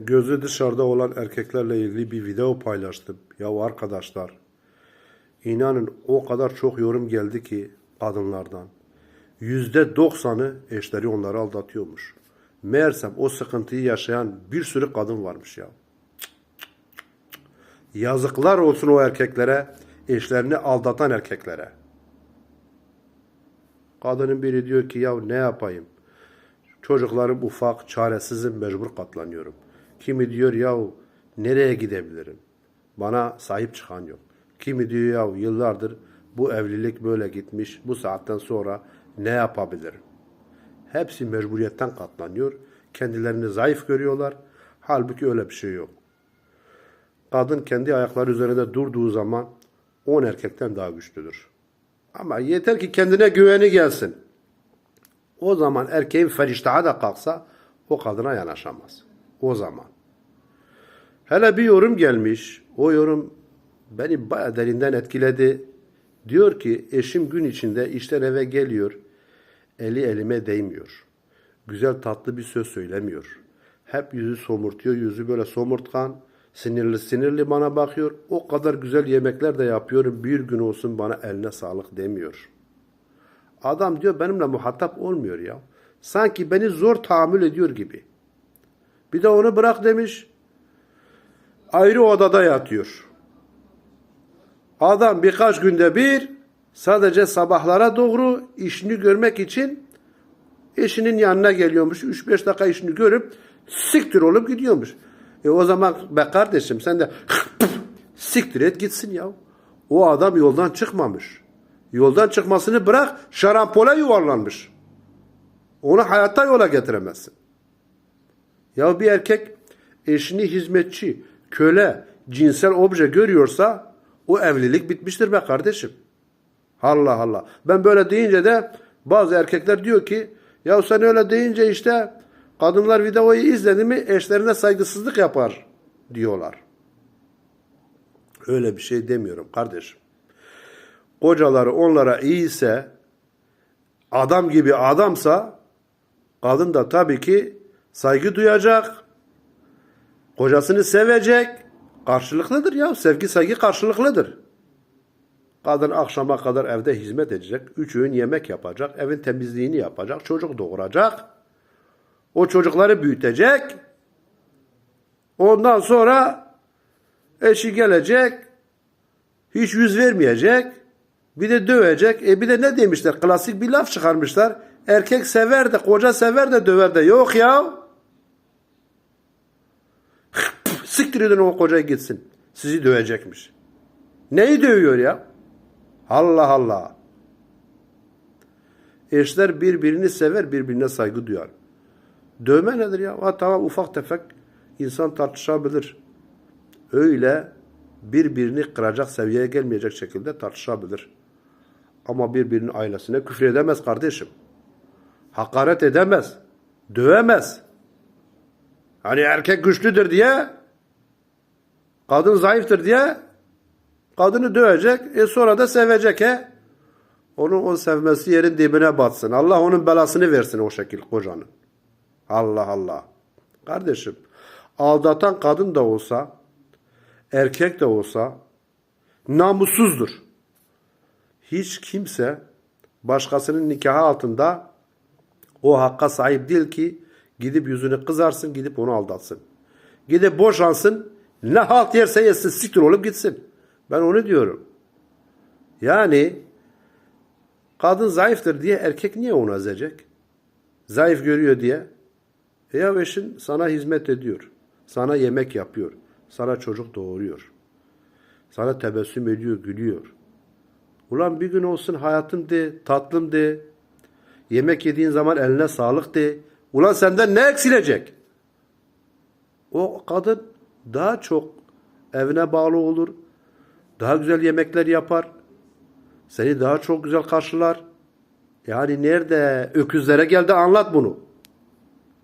Gözü dışarıda olan erkeklerle ilgili bir video paylaştım. Ya arkadaşlar, inanın o kadar çok yorum geldi ki kadınlardan. Yüzde doksanı eşleri onları aldatıyormuş. Meğersem o sıkıntıyı yaşayan bir sürü kadın varmış ya. Yazıklar olsun o erkeklere, eşlerini aldatan erkeklere. Kadının biri diyor ki ya ne yapayım? Çocuklarım ufak, çaresizim, mecbur katlanıyorum. Kimi diyor ya nereye gidebilirim? Bana sahip çıkan yok. Kimi diyor ya yıllardır bu evlilik böyle gitmiş. Bu saatten sonra ne yapabilirim? Hepsi mecburiyetten katlanıyor. Kendilerini zayıf görüyorlar. Halbuki öyle bir şey yok. Kadın kendi ayakları üzerinde durduğu zaman on erkekten daha güçlüdür. Ama yeter ki kendine güveni gelsin. O zaman erkeğin feriştahı da kalksa o kadına yanaşamaz. O zaman. Hele bir yorum gelmiş. O yorum beni bayağı derinden etkiledi. Diyor ki eşim gün içinde işten eve geliyor. Eli elime değmiyor. Güzel tatlı bir söz söylemiyor. Hep yüzü somurtuyor. Yüzü böyle somurtkan. Sinirli sinirli bana bakıyor. O kadar güzel yemekler de yapıyorum. Bir gün olsun bana eline sağlık demiyor. Adam diyor benimle muhatap olmuyor ya. Sanki beni zor tahammül ediyor gibi. Bir de onu bırak demiş. Ayrı odada yatıyor. Adam birkaç günde bir sadece sabahlara doğru işini görmek için eşinin yanına geliyormuş. 3-5 dakika işini görüp siktir olup gidiyormuş. E o zaman be kardeşim sen de siktir et gitsin ya. O adam yoldan çıkmamış. Yoldan çıkmasını bırak şarampole yuvarlanmış. Onu hayatta yola getiremezsin. Ya bir erkek eşini hizmetçi, köle, cinsel obje görüyorsa o evlilik bitmiştir be kardeşim. Allah Allah. Ben böyle deyince de bazı erkekler diyor ki ya sen öyle deyince işte kadınlar videoyu izledi mi eşlerine saygısızlık yapar diyorlar. Öyle bir şey demiyorum kardeşim. Kocaları onlara iyiyse adam gibi adamsa kadın da tabii ki saygı duyacak. Kocasını sevecek. Karşılıklıdır ya. Sevgi saygı karşılıklıdır. Kadın akşama kadar evde hizmet edecek. Üç öğün yemek yapacak. Evin temizliğini yapacak. Çocuk doğuracak. O çocukları büyütecek. Ondan sonra eşi gelecek. Hiç yüz vermeyecek. Bir de dövecek. E bir de ne demişler? Klasik bir laf çıkarmışlar. Erkek sever de, koca sever de döver de. Yok ya. Siktir edin o kocayı gitsin. Sizi dövecekmiş. Neyi dövüyor ya? Allah Allah. Eşler birbirini sever, birbirine saygı duyar. Dövme nedir ya? Ha, tamam ufak tefek insan tartışabilir. Öyle birbirini kıracak seviyeye gelmeyecek şekilde tartışabilir. Ama birbirinin ailesine küfür edemez kardeşim. Hakaret edemez. Dövemez. Hani erkek güçlüdür diye kadın zayıftır diye kadını dövecek e sonra da sevecek he. Onun o sevmesi yerin dibine batsın. Allah onun belasını versin o şekil kocanın. Allah Allah. Kardeşim aldatan kadın da olsa erkek de olsa namussuzdur. Hiç kimse başkasının nikahı altında o hakka sahip değil ki gidip yüzünü kızarsın gidip onu aldatsın. Gidip boşansın ne halt yerse yesin siktir olup gitsin. Ben onu diyorum. Yani kadın zayıftır diye erkek niye onu ezecek? Zayıf görüyor diye. E ya eşin sana hizmet ediyor. Sana yemek yapıyor. Sana çocuk doğuruyor. Sana tebessüm ediyor, gülüyor. Ulan bir gün olsun hayatım de, tatlım de. Yemek yediğin zaman eline sağlık de. Ulan senden ne eksilecek? O kadın daha çok evine bağlı olur. Daha güzel yemekler yapar. Seni daha çok güzel karşılar. Yani nerede öküzlere geldi anlat bunu.